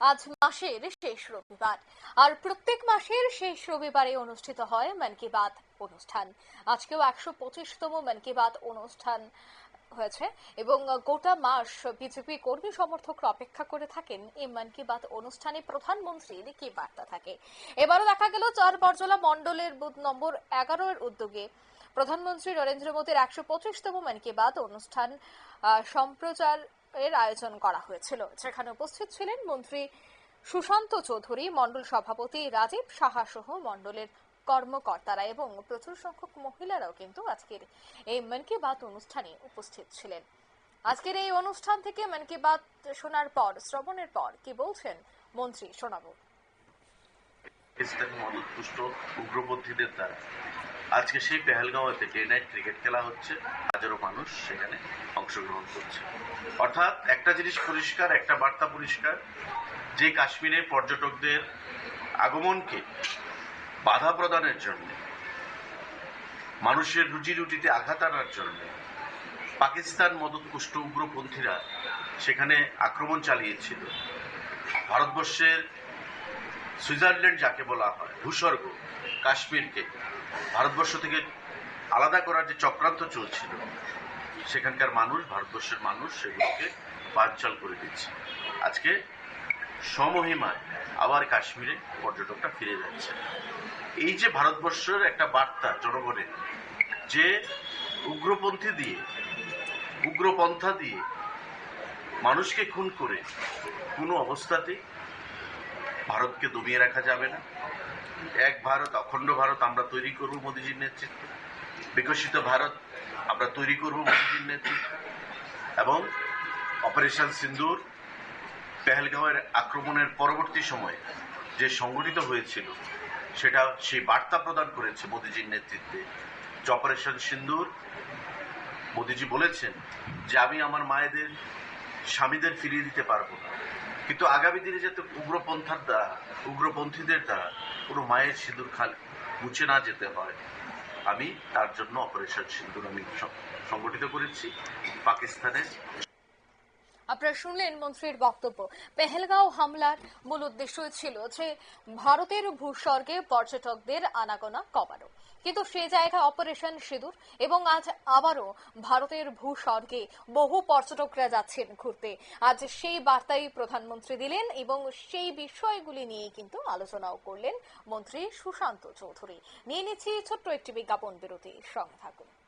আজ মাসের শেষ রবিবার। আর প্রত্যেক মাসের শেষ রবিবারে অনুষ্ঠিত হয় মন কি বাত অনুষ্ঠান। আজকেও একশো পঁচিশতম মন কি বাত অনুষ্ঠান হয়েছে এবং গোটা মাস বিজেপি কর্মী সমর্থকরা অপেক্ষা করে থাকেন এই মন কি বাত অনুষ্ঠানে প্রধানমন্ত্রীর কি বার্তা থাকে। এবারও দেখা গেল চার বরজলা মণ্ডলের বুথ নম্বর এগারো এর উদ্যোগে। প্রধানমন্ত্রী নরেন্দ্র মোদীর একশো পঁচিশতম মন কি বাত অনুষ্ঠান সম্প্রচার এর আয়োজন করা হয়েছিল। সেখানে উপস্থিত ছিলেন মন্ত্রী সুশান্ত চৌধুরী, মণ্ডল সভাপতি রাজীব সাহা সহ মণ্ডলের কর্মকর্তারা এবং প্রচুর সংখ্যক মহিলারাও কিন্তু আজকের এই মন কি বাত অনুষ্ঠানে উপস্থিত ছিলেন। আজকের এই অনুষ্ঠান থেকে মন কি বাত শোনার পর, শ্রবণের পর কি বলছেন মন্ত্রী শোনাবো। উগ্রপন্থীদের দ্বারা। আজকে সেই পেহেলগাঁওতে ডে নাইট ক্রিকেট খেলা হচ্ছে। হাজারো মানুষ সেখানে অংশগ্রহণ করছে। অর্থাৎ একটা জিনিস পরিষ্কার, একটা বার্তা পরিষ্কার। যে কাশ্মীরে পর্যটকদের আগমনকে বাধা প্রদানের জন্য, মানুষের রুজি রুটিতে আঘাত আনার জন্য, পাকিস্তান মদতপুষ্ট উগ্রপন্থীরা সেখানে আক্রমণ চালিয়েছিল। ভারতবর্ষের সুইজারল্যান্ড যাকে বলা হয়, ভূস্বর্গ, কাশ্মীরকে ভারতবর্ষ থেকে আলাদা করার যে চক্রান্ত চলছিল, সেখানকার মানুষ, ভারতবর্ষের মানুষ সেগুলোকে বানচাল করে দিচ্ছে। আজকে সমহিমায় আবার কাশ্মীরে পর্যটকরা ফিরে যাচ্ছে। এই যে ভারতবর্ষের একটা বার্তা জনগণের, যে উগ্রপন্থী দিয়ে, উগ্রপন্থা দিয়ে মানুষকে খুন করে কোনো অবস্থাতেই ভারতকে দমিয়ে রাখা যাবে না। এক ভারত, অখণ্ড ভারত আমরা তৈরি করব মোদীজির নেতৃত্বে। বিকশিত ভারত আমরা তৈরি করব মোদীজির নেতৃত্বে। এবং অপারেশন সিন্দুর পেহেলগাঁওয়ের আক্রমণের পরবর্তী সময়ে যে সংগঠিত হয়েছিল, সেটা সেই বার্তা প্রদান করেছে মোদীজির নেতৃত্বে। যে অপারেশন সিন্দুর, মোদীজি বলেছেন যে, আমি আমার মায়েদের স্বামীদের ফিরিয়ে দিতে পারব না। কিন্তু আগামী দিনে যাতে উগ্রপন্থার দ্বারা, উগ্রপন্থীদের দ্বারা কোনো মায়ের সিঁদুর খাল মুছে না যেতে হয়, আমি তার জন্য অপারেশন সিন্ধুর আমি সংগঠিত করেছি, পাকিস্তানের আপনারা শুনলেন মন্ত্রীর বক্তব্য। পেহেলগাঁও হামলার মূল উদ্দেশ্য ছিল যে ভারতের ভূস্বর্গে পর্যটকদের আনাগোনা কমানো। কিন্তু সে জায়গায় অপারেশন সিঁদুর এবং আজ আবারও ভারতের ভূস্বর্গে বহু পর্যটকরা যাচ্ছেন ঘুরতে। আজ সেই বার্তাই প্রধানমন্ত্রী দিলেন এবং সেই বিষয়গুলি নিয়ে কিন্তু আলোচনাও করলেন মন্ত্রী সুশান্ত চৌধুরী। নিয়ে নিচ্ছি ছোট্ট একটি বিজ্ঞাপন বিরতি। সঙ্গে থাকুন।